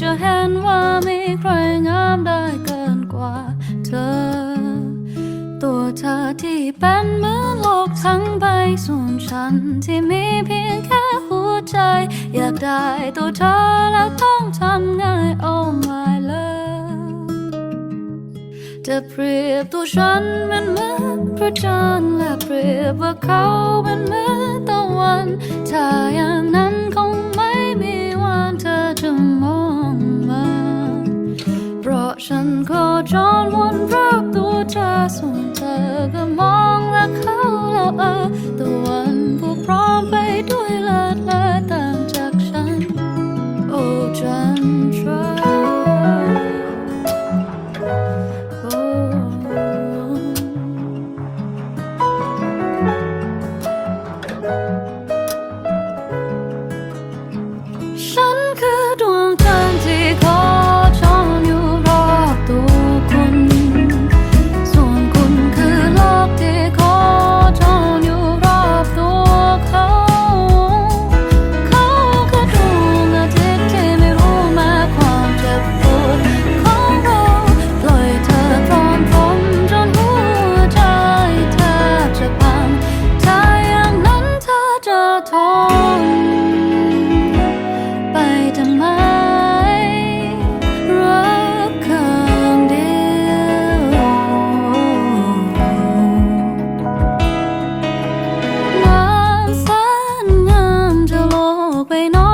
จะเห็นว่ามีใครงามได้เกินกว่าเธอ ตัวเธอที่เป็นเหมือนโลกทั้งใบส่วนฉันที่มีเพียงแค่หัวใจ อยากได้ตัวเธอแล้วต้องทำไง Oh my love จะเปรียบตัวฉันมันเหมือนพระจันทร์และเปรียบว่าเขาเป็นเหมือนตะวันถ้าย่าง ฉันก็จอนวนรอบตัวเธอส่วนเธอก็มองและเขาแล้วเออตะวันผู้พร้อมไปด้วยเลิศเลอต่างจากฉัน โอ้จันทราโอ้ กไ